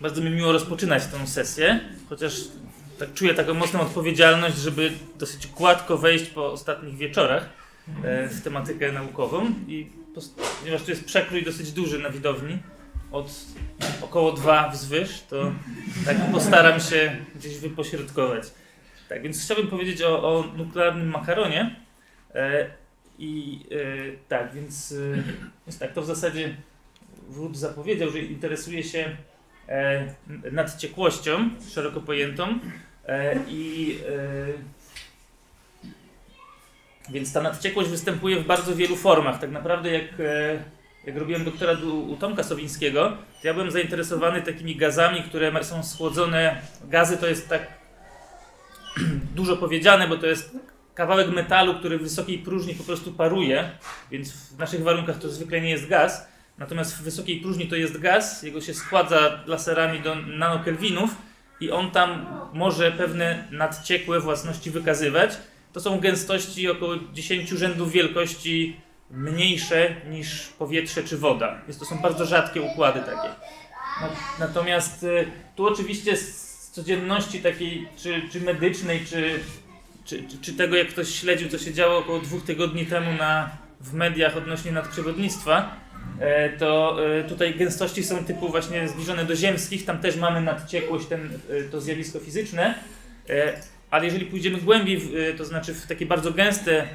bardzo mi miło rozpoczynać tę sesję, chociaż tak czuję taką mocną odpowiedzialność, żeby dosyć gładko wejść po ostatnich wieczorach e, w tematykę naukową i ponieważ tu jest przekrój dosyć duży na widowni, od około 2 wzwyż, to tak postaram się gdzieś wypośrodkować. Tak, więc chciałbym powiedzieć o, o nuklearnym makaronie. E, I e, tak, więc, e, więc tak, to w zasadzie Wód zapowiedział, że interesuje się e, nadciekłością szeroko pojętą e, i e, więc ta nadciekłość występuje w bardzo wielu formach. Tak naprawdę jak, jak robiłem doktorat u, u Tomka Sowińskiego, to ja byłem zainteresowany takimi gazami, które są schłodzone. Gazy to jest tak dużo powiedziane, bo to jest kawałek metalu, który w wysokiej próżni po prostu paruje, więc w naszych warunkach to zwykle nie jest gaz. Natomiast w wysokiej próżni to jest gaz, jego się składza laserami do nanokelwinów i on tam może pewne nadciekłe własności wykazywać. To są gęstości około 10 rzędów wielkości mniejsze niż powietrze czy woda. Więc to są bardzo rzadkie układy takie. Na- Natomiast y, tu oczywiście z codzienności takiej, czy, czy medycznej, czy, czy, czy, tego, jak ktoś śledził, co się działo około dwóch tygodni temu na, w mediach odnośnie nadprzewodnictwa, to e, tutaj gęstości są typu właśnie zbliżone do ziemskich, tam też mamy nadciekłość, ten, e, to zjawisko fizyczne, e, ale jeżeli pójdziemy głębiej, e, to znaczy w takie bardzo gęste e,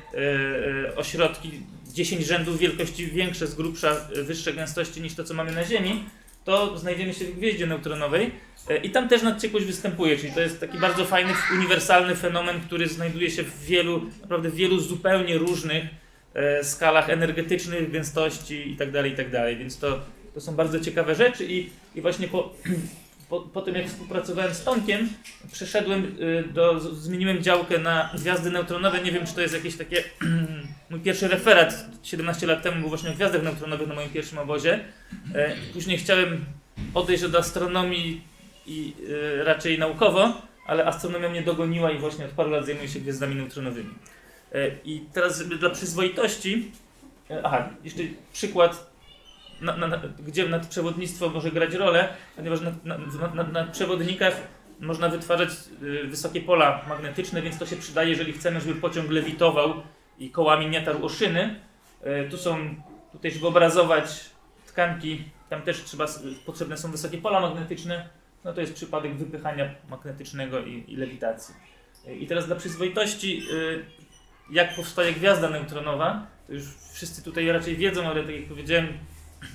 e, ośrodki, 10 rzędów wielkości większe, z grubsza, e, wyższe gęstości niż to, co mamy na Ziemi, to znajdziemy się w gwieździe neutronowej. E, i tam też nadciekłość występuje, czyli to jest taki bardzo fajny, uniwersalny fenomen, który znajduje się w wielu, naprawdę w wielu zupełnie różnych e, skalach energetycznych, gęstości itd., itd. Więc to, to są bardzo ciekawe rzeczy i, i właśnie po, po, po tym jak współpracowałem z Tomkiem, przeszedłem y, do, zmieniłem działkę na gwiazdy neutronowe, nie wiem czy to jest jakieś takie, mój pierwszy referat 17 lat temu był właśnie o gwiazdach neutronowych na moim pierwszym obozie. E, Później chciałem odejść od astronomii i y, raczej naukowo, ale astronomia mnie dogoniła i właśnie od paru lat zajmuję się gwiazdami neutronowymi. E, I teraz żeby dla przyzwoitości, e, aha, jeszcze przykład, na, na, na, gdzie nadprzewodnictwo może grać rolę, ponieważ na, przewodnikach można wytwarzać y, wysokie pola magnetyczne, więc to się przydaje, jeżeli chcemy, żeby pociąg lewitował i kołami nie tarł o szyny. E, tu są, tutaj żeby obrazować tkanki, tam też trzeba, potrzebne są wysokie pola magnetyczne. No to jest przypadek wypychania magnetycznego i, i lewitacji. E, I teraz dla przyzwoitości, jak powstaje gwiazda neutronowa, to już wszyscy tutaj raczej wiedzą, ale tak jak powiedziałem,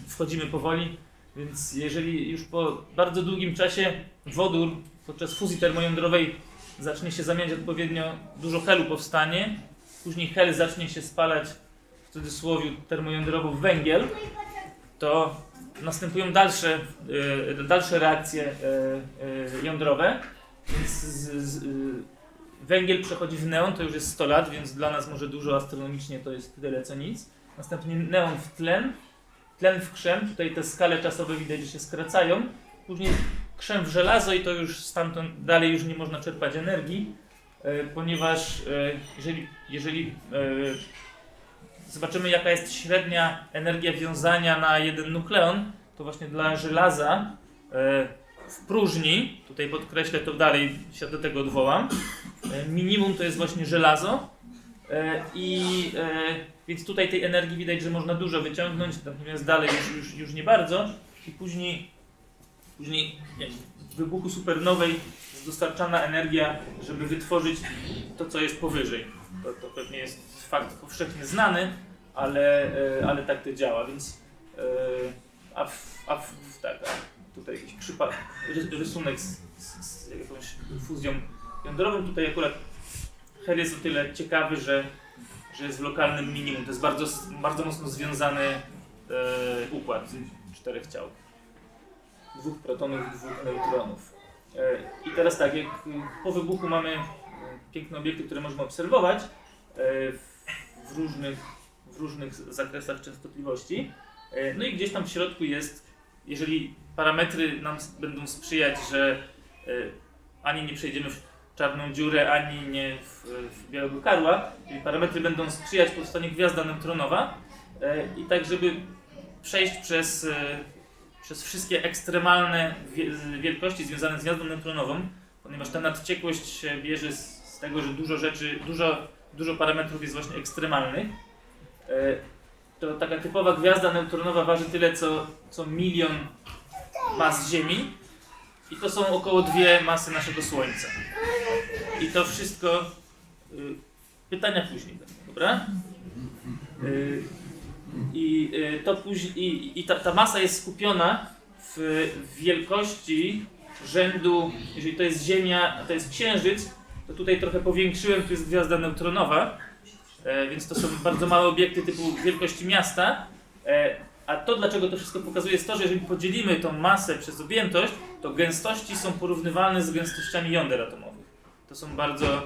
wchodzimy powoli, więc jeżeli już po bardzo długim czasie wodór podczas fuzji termojądrowej zacznie się zamieniać odpowiednio, dużo helu powstanie, później hel zacznie się spalać w cudzysłowie termojądrowo w węgiel, to następują dalsze, e, dalsze reakcje e, e, jądrowe, więc z, z, węgiel przechodzi w neon, to już jest 100 lat, więc dla nas może dużo astronomicznie to jest tyle co nic. Następnie neon w tlen, tlen w krzem, tutaj te skale czasowe widać, że się skracają. Później krzem w żelazo i to już stamtąd dalej już nie można czerpać energii, e, ponieważ e, jeżeli, jeżeli e, zobaczymy jaka jest średnia energia wiązania na jeden nukleon, to właśnie dla żelaza w próżni, tutaj podkreślę to dalej, się do tego odwołam, minimum to jest właśnie żelazo e, i e, więc tutaj tej energii widać, że można dużo wyciągnąć, natomiast dalej już, już, już nie bardzo i później, później nie, w wybuchu supernowej jest dostarczana energia, żeby wytworzyć to, co jest powyżej. To, to pewnie jest fakt powszechnie znany, ale, e, ale tak to działa, więc e, a, w, a w, tak, a tutaj jakiś przypadek, rys- rysunek z, z, z jakąś fuzją jądrową, tutaj akurat hel jest o tyle ciekawy, że, że jest w lokalnym minimum, to jest bardzo, bardzo mocno związany e, układ czterech ciał. Dwóch protonów, dwóch neutronów. E, I teraz tak, jak po wybuchu mamy e, piękne obiekty, które możemy obserwować e, w, w, różnych, w różnych zakresach częstotliwości. E, No i gdzieś tam w środku jest, jeżeli parametry nam będą sprzyjać, że e, ani nie przejdziemy w czarną dziurę, ani nie w, w białego karła, czyli parametry będą sprzyjać powstaniu gwiazda neutronowa e, i tak, żeby przejść przez, e, przez wszystkie ekstremalne wie- wielkości związane z gniazdą neutronową, ponieważ ta nadciekłość się bierze z, z tego, że dużo rzeczy, dużo, dużo parametrów jest właśnie ekstremalnych. E, To taka typowa gwiazda neutronowa waży tyle, co, co milion mas Ziemi i to są około dwie masy naszego Słońca. I to wszystko... y, Pytania później dobra? Y, I y, to później, i, i ta, ta masa jest skupiona w, wielkości rzędu, jeżeli to jest Ziemia, a to jest Księżyc, to tutaj trochę powiększyłem, tu jest gwiazda neutronowa, e, więc to są bardzo małe obiekty typu wielkości miasta. A to, dlaczego to wszystko pokazuje, jest to, że jeżeli podzielimy tą masę przez objętość, to gęstości są porównywalne z gęstościami jąder atomowych. To są bardzo.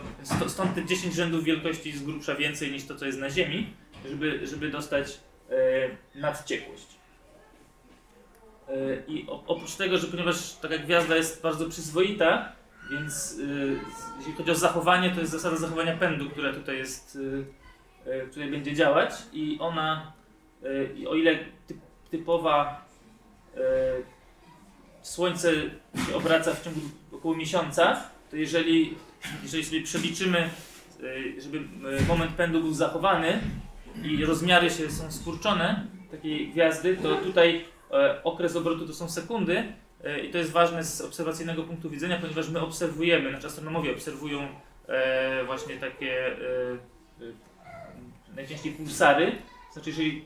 Stąd te 10 rzędów wielkości jest grubsza więcej niż to, co jest na Ziemi, żeby, żeby dostać e, nadciekłość. E, I oprócz tego, że ponieważ taka gwiazda jest bardzo przyzwoita, więc e, jeśli chodzi o zachowanie, to jest zasada zachowania pędu, która tutaj jest, e, e, tutaj będzie działać i ona, i o ile typ, typowa e, Słońce się obraca w ciągu około miesiąca, to jeżeli, jeżeli sobie przeliczymy, e, żeby e, moment pędu był zachowany i rozmiary się są skurczone takiej gwiazdy, to tutaj e, okres obrotu to są sekundy e, i to jest ważne z obserwacyjnego punktu widzenia, ponieważ my obserwujemy, znaczy astronomowie obserwują e, właśnie takie e, e, najczęściej pulsary, znaczy jeżeli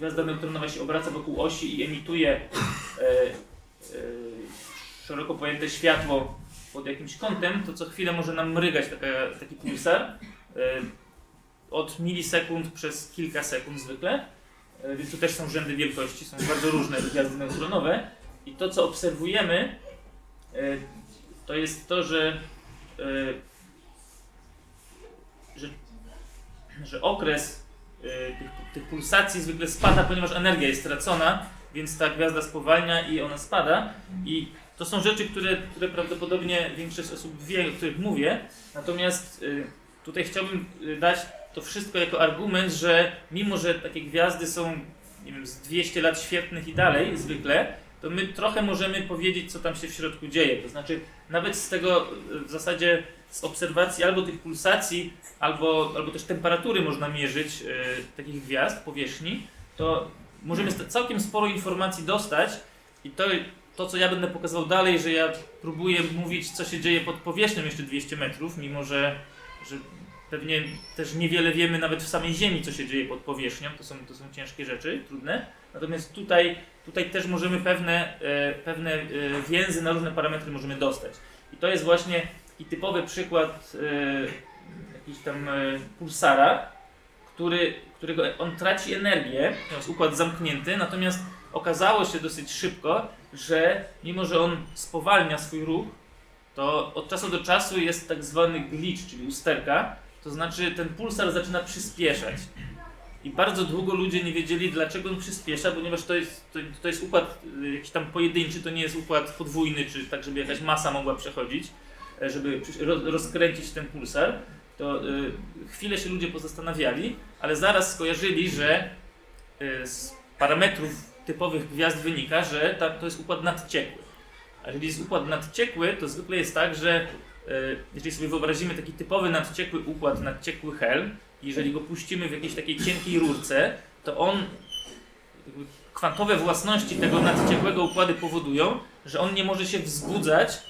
gwiazda neutronowa się obraca wokół osi i emituje e, e, szeroko pojęte światło pod jakimś kątem, to co chwilę może nam mrygać taka, taki pulsar e, od milisekund przez kilka sekund zwykle. E, Więc tu też są rzędy wielkości, są bardzo różne gwiazdy neutronowe. I to, co obserwujemy, e, to jest to, że, e, że, że okres tych, tych pulsacji zwykle spada, ponieważ energia jest stracona, więc ta gwiazda spowalnia i ona spada. I to są rzeczy, które, które prawdopodobnie większość osób wie, o których mówię. Natomiast y, tutaj chciałbym y, dać to wszystko jako argument, że mimo, że takie gwiazdy są nie wiem, z 200 lat świetnych i dalej zwykle, to my trochę możemy powiedzieć, co tam się w środku dzieje. To znaczy, nawet z tego y, w zasadzie z obserwacji albo tych pulsacji, albo, albo też temperatury można mierzyć y, takich gwiazd, powierzchni, to możemy całkiem sporo informacji dostać i to, to, co ja będę pokazywał dalej, że ja próbuję mówić, co się dzieje pod powierzchnią jeszcze 200 metrów, mimo że, że pewnie też niewiele wiemy nawet w samej Ziemi, co się dzieje pod powierzchnią. To są, to są ciężkie rzeczy, trudne. Natomiast tutaj, tutaj też możemy pewne, e, pewne e, więzy na różne parametry możemy dostać. I to jest właśnie typowy przykład e, jakiś tam e, pulsara, który, którego on traci energię, to jest układ zamknięty, natomiast okazało się dosyć szybko, że mimo, że on spowalnia swój ruch, to od czasu do czasu jest tak zwany glitch, czyli usterka, to znaczy ten pulsar zaczyna przyspieszać. I bardzo długo ludzie nie wiedzieli, dlaczego on przyspiesza, ponieważ to jest, to, to jest układ y, jakiś tam pojedynczy, to nie jest układ podwójny, czy tak, żeby jakaś masa mogła przechodzić, e, żeby przy- roz, rozkręcić ten pulsar. To y, chwilę się ludzie pozastanawiali, ale zaraz skojarzyli, że y, z parametrów typowych gwiazd wynika, że to jest układ nadciekły. A jeżeli jest układ nadciekły, to zwykle jest tak, że jeżeli sobie wyobrazimy taki typowy nadciekły układ, nadciekły hel, jeżeli go puścimy w jakiejś takiej cienkiej rurce, to on kwantowe własności tego nadciekłego układu powodują, że on nie może się wzbudzać,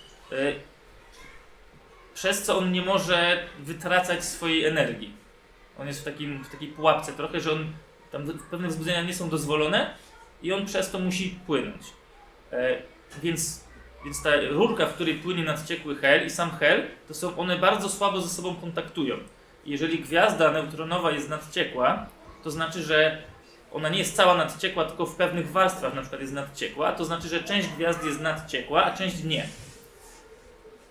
przez co on nie może wytracać swojej energii. On jest w, takim, w takiej pułapce trochę, że on, tam pewne wzbudzenia nie są dozwolone i on przez to musi płynąć. E, więc, więc ta rurka, w której płynie nadciekły hel i sam hel, to są one bardzo słabo ze sobą kontaktują. Jeżeli gwiazda neutronowa jest nadciekła, to znaczy, że ona nie jest cała nadciekła, tylko w pewnych warstwach na przykład jest nadciekła, to znaczy, że część gwiazd jest nadciekła, a część nie.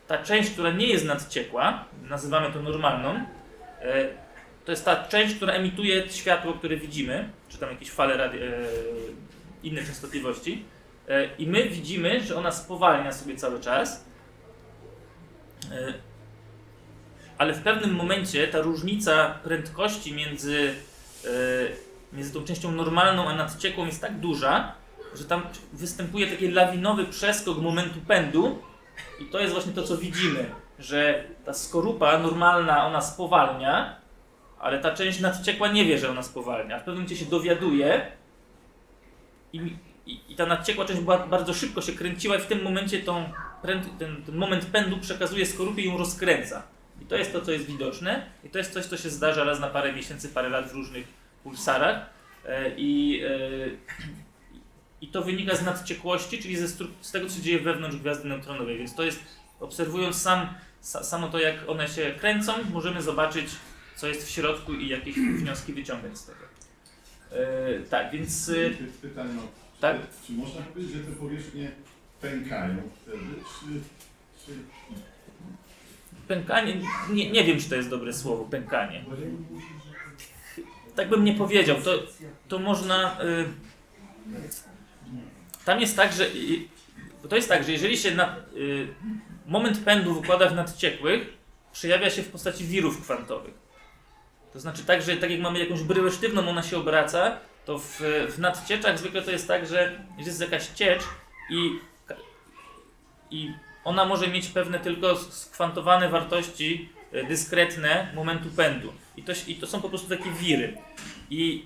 Ta część, która nie jest nadciekła, nazywamy to normalną, e, to jest ta część, która emituje światło, które widzimy, czy tam jakieś fale radi- e, inne częstotliwości. E, I my widzimy, że ona spowalnia sobie cały czas. Ale w pewnym momencie ta różnica prędkości między, między tą częścią normalną a nadciekłą jest tak duża, że tam występuje taki lawinowy przeskok momentu pędu i to jest właśnie to, co widzimy, że ta skorupa normalna, ona spowalnia, ale ta część nadciekła nie wie, że ona spowalnia. W pewnym momencie się dowiaduje i, i, i ta nadciekła część bardzo szybko się kręciła i w tym momencie tą, ten, ten moment pędu przekazuje skorupie i ją rozkręca. I to jest to, co jest widoczne i to jest coś, co się zdarza raz na parę miesięcy, parę lat w różnych pulsarach. E, I, e, I to wynika z nadciekłości, czyli ze z tego, co się dzieje wewnątrz gwiazdy neutronowej. Więc to jest, obserwując sam, sa, samo to, jak one się kręcą, możemy zobaczyć, co jest w środku i jakieś wnioski wyciągać z tego. E, tak, więc. e, Py- Pytanie, Tak. czy, czy można powiedzieć, że te powierzchnie pękają wtedy, czy, czy Pękanie, nie, nie wiem, czy to jest dobre słowo, pękanie. Tak bym nie powiedział. To, to można. Y, tam jest tak, że. To jest tak, że jeżeli się na, y, moment pędu w nadciekłych przejawia się w postaci wirów kwantowych. To znaczy tak, że tak jak mamy jakąś bryłę sztywną, ona się obraca, to w, w nadcieczach zwykle to jest tak, że jest jakaś ciecz i, i ona może mieć pewne tylko skwantowane wartości e, dyskretne momentu pędu. I to, I to są po prostu takie wiry. I,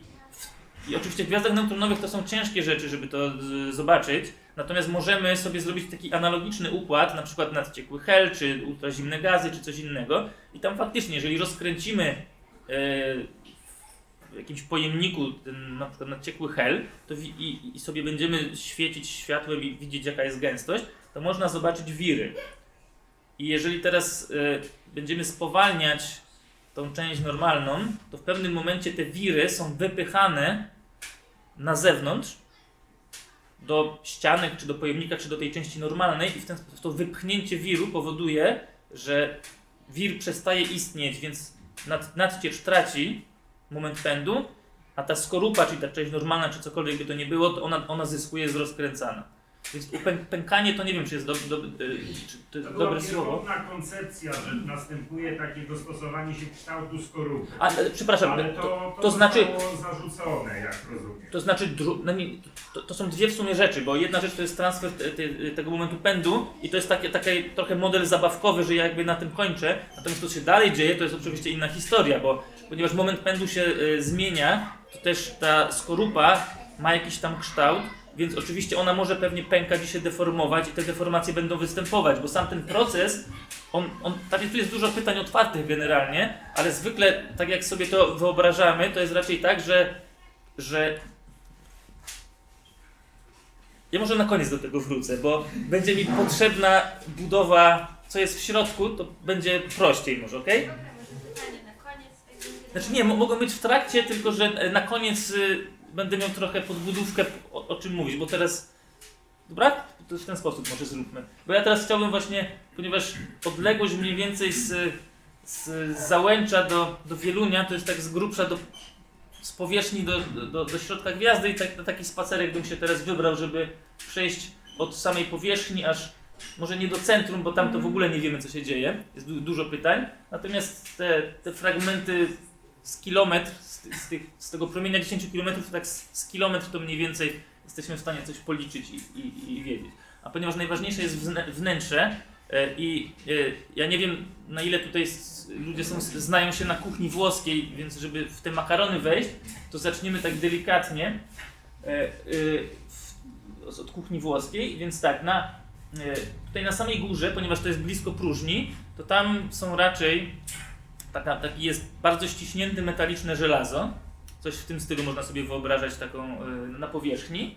I oczywiście w gwiazdach neutronowych to są ciężkie rzeczy, żeby to zobaczyć. Natomiast możemy sobie zrobić taki analogiczny układ, na przykład nadciekły hel, czy ultrazimne gazy, czy coś innego. I tam faktycznie, jeżeli rozkręcimy e, w jakimś pojemniku ten na przykład nadciekły hel to i, i sobie będziemy świecić światłem i widzieć jaka jest gęstość, to można zobaczyć wiry. I jeżeli teraz y, będziemy spowalniać tą część normalną, to w pewnym momencie te wiry są wypychane na zewnątrz do ścianek, czy do pojemnika, czy do tej części normalnej i w ten sposób to wypchnięcie wiru powoduje, że wir przestaje istnieć, więc nad, nadciecz traci moment pędu, a ta skorupa, czyli ta część normalna, czy cokolwiek by to nie było, to ona, ona zyskuje, jest rozkręcana. Więc upę- pękanie to nie wiem, czy jest do, do, y, czy to To jest była dobre słowo. pierwotna koncepcja, że następuje takie dostosowanie się kształtu skorupy. A, e, przepraszam, Ale to, to, to, to znaczy- zarzucone, jak rozumiem. to znaczy, no nie, to, to są dwie w sumie rzeczy, bo jedna rzecz to jest transfer te, te, tego momentu pędu i to jest takie, taki trochę model zabawkowy, że ja jakby na tym kończę, natomiast to co się dalej dzieje, to jest oczywiście inna historia, bo ponieważ moment pędu się y, zmienia, to też ta skorupa ma jakiś tam kształt, więc oczywiście ona może pewnie pękać i się deformować i te deformacje będą występować, bo sam ten proces, on, on, tu jest dużo pytań otwartych generalnie, ale zwykle tak jak sobie to wyobrażamy, to jest raczej tak, że, że ja może na koniec do tego wrócę, bo będzie mi potrzebna budowa, co jest w środku, to będzie prościej może, ok? Znaczy nie, mo- mogą być w trakcie, tylko że e, na koniec y, będę miał trochę podbudówkę, o, o czym mówić, bo teraz... Dobra? To w ten sposób może zróbmy. Bo ja teraz chciałbym właśnie, ponieważ odległość mniej więcej z, z Załęcza do, do Wielunia to jest tak z grubsza do, z powierzchni do, do, do środka gwiazdy i tak, na taki spacerek bym się teraz wybrał, żeby przejść od samej powierzchni aż może nie do centrum, bo tam to w ogóle nie wiemy co się dzieje, jest du- dużo pytań, natomiast te, te fragmenty z kilometr, z, tych, z tego promienia 10 km, to tak z, z kilometr to mniej więcej jesteśmy w stanie coś policzyć i, i, i wiedzieć. A ponieważ najważniejsze jest wnętrze e, i e, ja nie wiem na ile tutaj ludzie są, znają się na kuchni włoskiej, więc żeby w te makarony wejść, to zaczniemy tak delikatnie e, od kuchni włoskiej, więc tak, na, tutaj na samej górze, ponieważ to jest blisko próżni, to tam są raczej taka, taki jest bardzo ściśnięte metaliczne żelazo. Coś w tym stylu można sobie wyobrażać taką y, na powierzchni.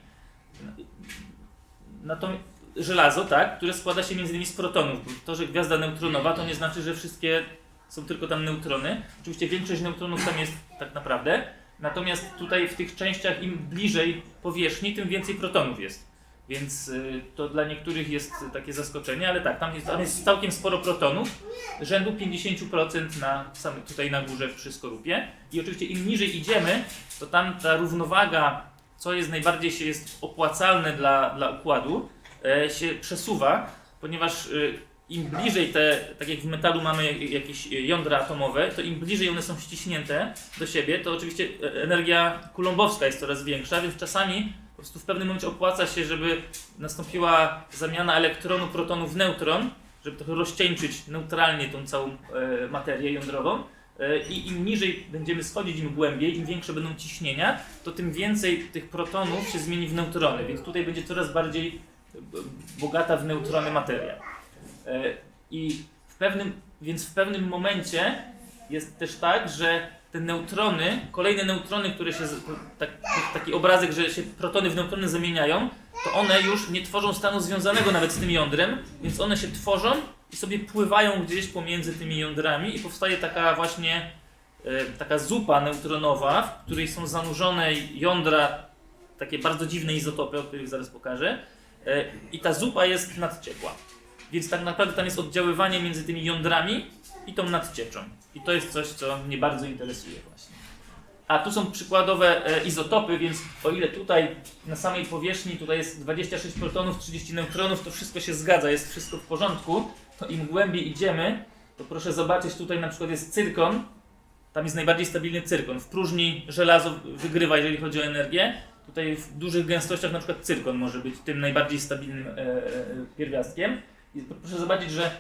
Natomiast żelazo, tak, które składa się między innymi z protonów. To, że gwiazda neutronowa, to nie znaczy, że wszystkie są tylko tam neutrony. Oczywiście większość neutronów tam jest tak naprawdę. Natomiast tutaj w tych częściach im bliżej powierzchni, tym więcej protonów jest. Więc y, to dla niektórych jest takie zaskoczenie, ale tak, tam jest, tam jest całkiem sporo protonów, rzędu 50% na tutaj na górze przy skorupie. I oczywiście im niżej idziemy, to tam ta równowaga, co jest najbardziej się jest opłacalne dla, dla układu, e, się przesuwa, ponieważ e, im bliżej te, tak jak w metalu mamy jakieś jądra atomowe, to im bliżej one są ściśnięte do siebie, to oczywiście e, energia kulumbowska jest coraz większa, więc czasami Po prostu w pewnym momencie opłaca się, żeby nastąpiła zamiana elektronu, protonu w neutron, żeby trochę rozcieńczyć neutralnie tą całą e, materię jądrową. E, I im niżej będziemy schodzić, im głębiej, im większe będą ciśnienia, to tym więcej tych protonów się zmieni w neutrony, więc tutaj będzie coraz bardziej e, bogata w neutrony materia. E, I w pewnym, więc w pewnym momencie jest też tak, że te neutrony, kolejne neutrony, które się, tak, taki obrazek, że się protony w neutrony zamieniają, to one już nie tworzą stanu związanego nawet z tym jądrem, więc one się tworzą i sobie pływają gdzieś pomiędzy tymi jądrami i powstaje taka właśnie e, taka zupa neutronowa, w której są zanurzone jądra, takie bardzo dziwne izotopy, o których zaraz pokażę. E, I ta zupa jest nadciekła. Więc tak naprawdę tam jest oddziaływanie między tymi jądrami i tą nadcieczą. I to jest coś, co mnie bardzo interesuje właśnie. A tu są przykładowe e, izotopy, więc o ile tutaj na samej powierzchni tutaj jest 26 protonów, 30 neutronów, to wszystko się zgadza, jest wszystko w porządku, to im głębiej idziemy, to proszę zobaczyć, tutaj na przykład jest cyrkon, tam jest najbardziej stabilny cyrkon. W próżni żelazo wygrywa, jeżeli chodzi o energię. Tutaj w dużych gęstościach na przykład cyrkon może być tym najbardziej stabilnym e, e, pierwiastkiem. I proszę zobaczyć, że,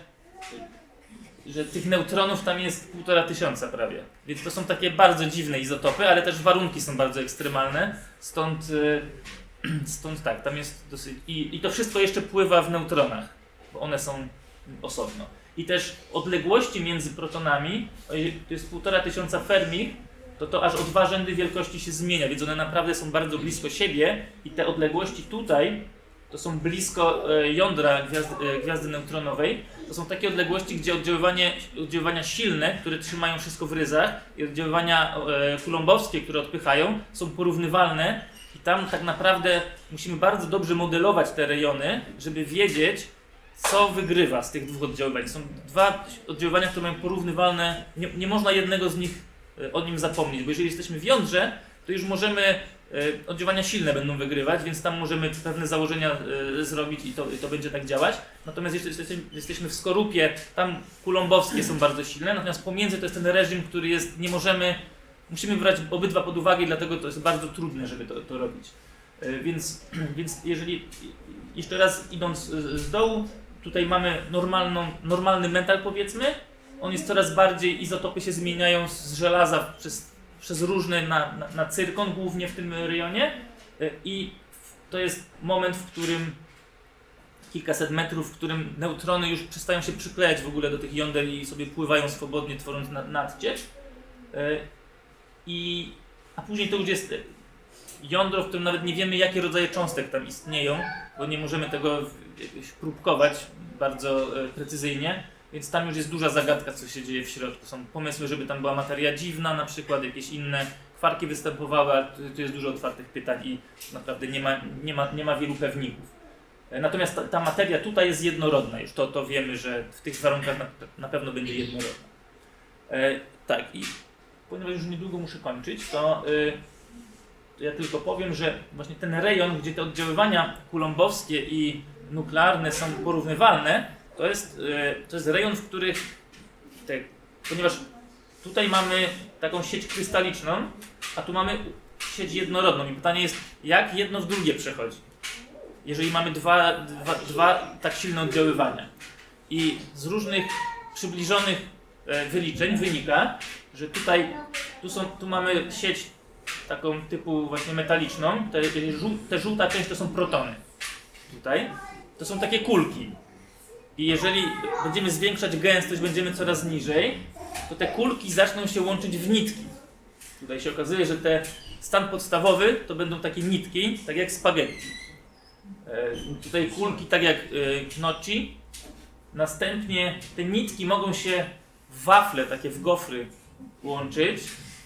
że tych neutronów tam jest półtora tysiąca prawie. Więc to są takie bardzo dziwne izotopy, ale też warunki są bardzo ekstremalne. Stąd, e, stąd tak, tam jest dosyć... I, I to wszystko jeszcze pływa w neutronach, bo one są osobno. I też odległości między protonami, to jest półtora tysiąca Fermi, to to aż o dwa rzędy wielkości się zmienia, więc one naprawdę są bardzo blisko siebie i te odległości tutaj to są blisko e, jądra gwiazdy, e, gwiazdy neutronowej. To są takie odległości, gdzie oddziaływanie, oddziaływania silne, które trzymają wszystko w ryzach i oddziaływania e, kulombowskie, które odpychają, są porównywalne i tam tak naprawdę musimy bardzo dobrze modelować te rejony, żeby wiedzieć, co wygrywa z tych dwóch oddziaływań. Są dwa oddziaływania, które mają porównywalne, nie, nie można jednego z nich o nim zapomnieć, bo jeżeli jesteśmy w jądrze, to już możemy, oddziaływania silne będą wygrywać, więc tam możemy pewne założenia e, zrobić i to, i to będzie tak działać. Natomiast jesteśmy, w skorupie, tam kulombowskie są bardzo silne, natomiast pomiędzy to jest ten reżim, który jest, nie możemy, musimy brać obydwa pod uwagę i dlatego to jest bardzo trudne, żeby to, to robić. E, Więc, więc jeżeli, jeszcze raz idąc z dołu, tutaj mamy normalną, normalny mental powiedzmy, on jest coraz bardziej, izotopy się zmieniają z żelaza przez, przez różne na, na, na cyrkon, głównie w tym rejonie E, i to jest moment, w którym kilkaset metrów, w którym neutrony już przestają się przyklejać w ogóle do tych jąder i sobie pływają swobodnie, tworząc na- nadciecz. E, I, a później to już jest jądro, w którym nawet nie wiemy, jakie rodzaje cząstek tam istnieją, bo nie możemy tego próbkować bardzo e, precyzyjnie, więc tam już jest duża zagadka, co się dzieje w środku. Są pomysły, żeby tam była materia dziwna, na przykład jakieś inne kwarki występowały, ale tu, jest dużo otwartych pytań i naprawdę nie ma, nie ma, nie ma wielu pewników. E, Natomiast ta, ta materia tutaj jest jednorodna już, to, to wiemy, że w tych warunkach na, na pewno będzie jednorodna. E, tak, i ponieważ już niedługo muszę kończyć, to, y, to ja tylko powiem, że właśnie ten rejon, gdzie te oddziaływania kulombowskie i nuklearne są porównywalne, to jest, y, to jest rejon, w których te, ponieważ tutaj mamy taką sieć krystaliczną, a tu mamy sieć jednorodną i pytanie jest, jak jedno w drugie przechodzi, jeżeli mamy dwa, dwa, dwa tak silne oddziaływania. I z różnych przybliżonych e, wyliczeń wynika, że tutaj tu, są, tu mamy sieć taką typu właśnie metaliczną, te, te żółta część to są protony. Tutaj to są takie kulki. I jeżeli będziemy zwiększać gęstość, będziemy coraz niżej, to te kulki zaczną się łączyć w nitki. Tutaj się okazuje, że te stan podstawowy to będą takie nitki, tak jak spaghetti. E, tutaj kulki tak jak e, gnocchi. Następnie te nitki mogą się w wafle, takie w gofry łączyć,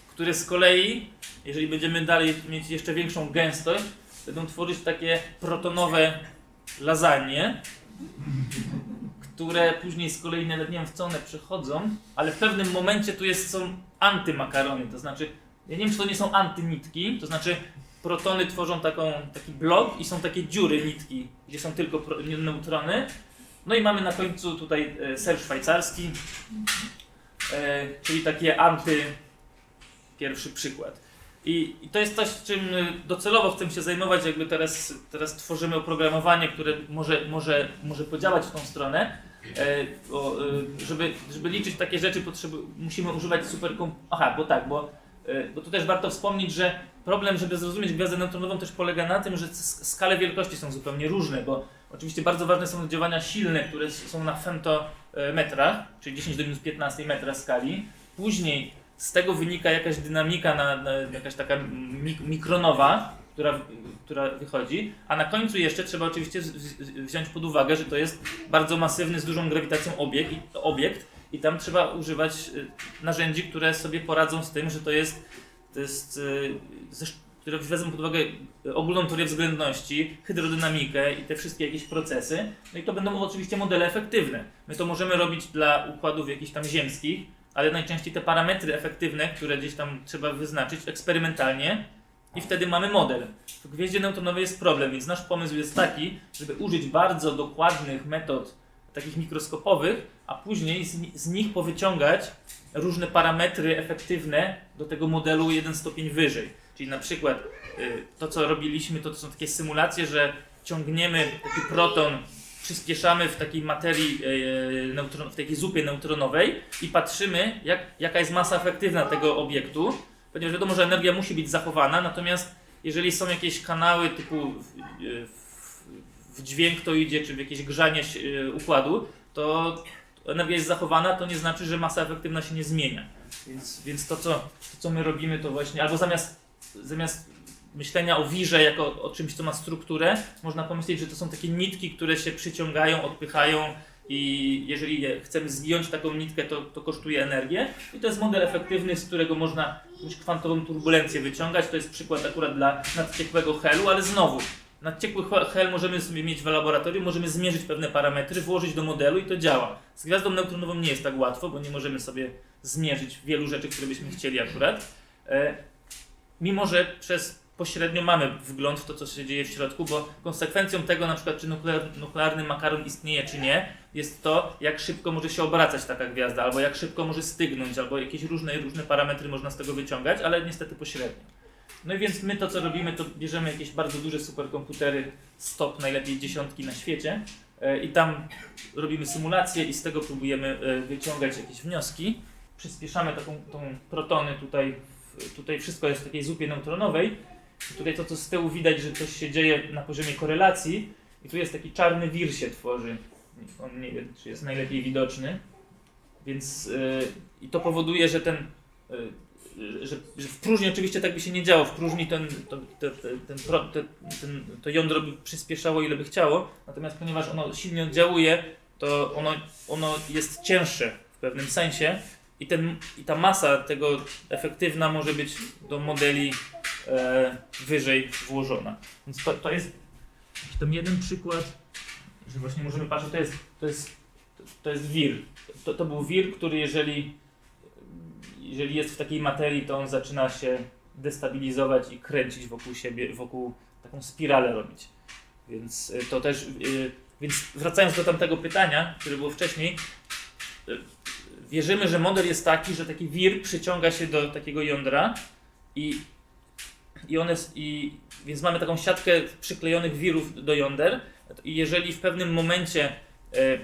które z kolei, jeżeli będziemy dalej mieć jeszcze większą gęstość, będą tworzyć takie protonowe lasagne, które później z kolei nawet nie wiem w co one przechodzą, ale w pewnym momencie tu jest, są antymakarony, to znaczy, ja nie wiem czy to nie są antynitki, to znaczy protony tworzą taką, taki blok i są takie dziury nitki, gdzie są tylko neutrony. No i mamy na końcu tutaj e, ser szwajcarski, e, czyli takie anty, pierwszy przykład. I, I to jest coś, czym y, docelowo chcę się zajmować, jakby teraz, teraz tworzymy oprogramowanie, które może, może, może podziałać w tą stronę. E, y, żeby, żeby liczyć takie rzeczy, potrzeby, musimy używać superkom... Aha, bo tak, bo, y, bo tu też warto wspomnieć, że problem, żeby zrozumieć gwiazdę neutronową też polega na tym, że skale wielkości są zupełnie różne, bo oczywiście bardzo ważne są oddziaływania silne, które są na femtometrach, czyli 10 do minus 15 metra skali. Później z tego wynika jakaś dynamika, na, na, jakaś taka mik mikronowa, która, która wychodzi, a na końcu jeszcze trzeba oczywiście wziąć pod uwagę, że to jest bardzo masywny, z dużą grawitacją obiekt obiekt i tam trzeba używać y, narzędzi, które sobie poradzą z tym, że to jest, to jest ze, które wezmą pod uwagę y, ogólną teorię względności, hydrodynamikę i te wszystkie jakieś procesy. No i to będą oczywiście modele efektywne. My to możemy robić dla układów jakichś tam ziemskich, ale najczęściej te parametry efektywne, które gdzieś tam trzeba wyznaczyć eksperymentalnie i wtedy mamy model. W gwieździe neutronowej jest problem, więc nasz pomysł jest taki, żeby użyć bardzo dokładnych metod takich mikroskopowych, a później z, z nich powyciągać różne parametry efektywne do tego modelu jeden stopień wyżej. Czyli na przykład y, to, co robiliśmy, to, to są takie symulacje, że ciągniemy taki proton, przyspieszamy w takiej materii, y, neutron, w takiej zupie neutronowej i patrzymy, jak, jaka jest masa efektywna tego obiektu, ponieważ wiadomo, że energia musi być zachowana, natomiast jeżeli są jakieś kanały typu w, w, dźwięk to idzie, czy w jakieś grzanie się- układu, to energia jest zachowana, to nie znaczy, że masa efektywna się nie zmienia. Więc, więc to, co, to, co my robimy, to właśnie, albo zamiast, zamiast myślenia o wirze jako o czymś, co ma strukturę, można pomyśleć, że to są takie nitki, które się przyciągają, odpychają i jeżeli je chcemy zgiąć taką nitkę, to, to kosztuje energię. I to jest model efektywny, z którego można jakąś kwantową turbulencję wyciągać. To jest przykład akurat dla nadciekłego helu, ale znowu, nadciekły he- hel możemy sobie mieć w laboratorium, możemy zmierzyć pewne parametry, włożyć do modelu i to działa. Z gwiazdą neutronową nie jest tak łatwo, bo nie możemy sobie zmierzyć wielu rzeczy, które byśmy chcieli akurat. E, mimo, że przez pośrednio mamy wgląd w to, co się dzieje w środku, bo konsekwencją tego, na przykład, czy nuklear, nuklearny makaron istnieje, czy nie, jest to, jak szybko może się obracać taka gwiazda, albo jak szybko może stygnąć, albo jakieś różne, różne parametry można z tego wyciągać, ale niestety pośrednio. No i więc my to, co robimy, to bierzemy jakieś bardzo duże superkomputery, stop, najlepiej dziesiątki na świecie, e, i tam robimy symulacje i z tego próbujemy e, wyciągać jakieś wnioski. Przyspieszamy taką tą protony tutaj, tutaj wszystko jest w takiej zupie neutronowej. Tutaj to, co z tyłu widać, że coś się dzieje na poziomie korelacji. I tu jest taki czarny wir się tworzy. On nie wiem, czy jest najlepiej widoczny. Więc yy, i to powoduje, że ten. Yy, że, że w próżni oczywiście tak by się nie działo. W próżni ten, to, te, ten, pro, te, ten, to jądro by przyspieszało ile by chciało. Natomiast ponieważ ono silnie oddziałuje, to ono, ono jest cięższe w pewnym sensie. I, ten, I ta masa tego efektywna może być do modeli e, wyżej włożona. Więc to, to jest tam jeden przykład, że właśnie możemy patrzeć, to jest, to jest, to jest wir. To, to był wir, który jeżeli, jeżeli jest w takiej materii, to on zaczyna się destabilizować i kręcić wokół siebie, wokół taką spiralę robić. Więc y, to też, y, więc wracając do tamtego pytania, które było wcześniej, y, wierzymy, że model jest taki, że taki wir przyciąga się do takiego jądra i, i one, i, więc mamy taką siatkę przyklejonych wirów do jąder. I jeżeli w pewnym momencie e,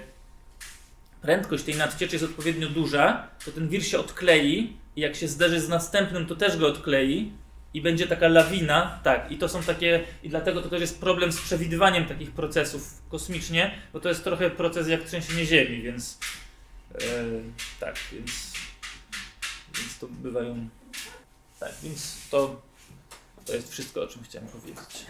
prędkość tej nadcieczy jest odpowiednio duża, to ten wir się odklei i jak się zderzy z następnym, to też go odklei i będzie taka lawina, tak, i to są takie, i dlatego to też jest problem z przewidywaniem takich procesów kosmicznie, bo to jest trochę proces jak trzęsienie Ziemi, więc e, tak, więc, więc to bywają, tak, więc to, to jest wszystko, o czym chciałem powiedzieć.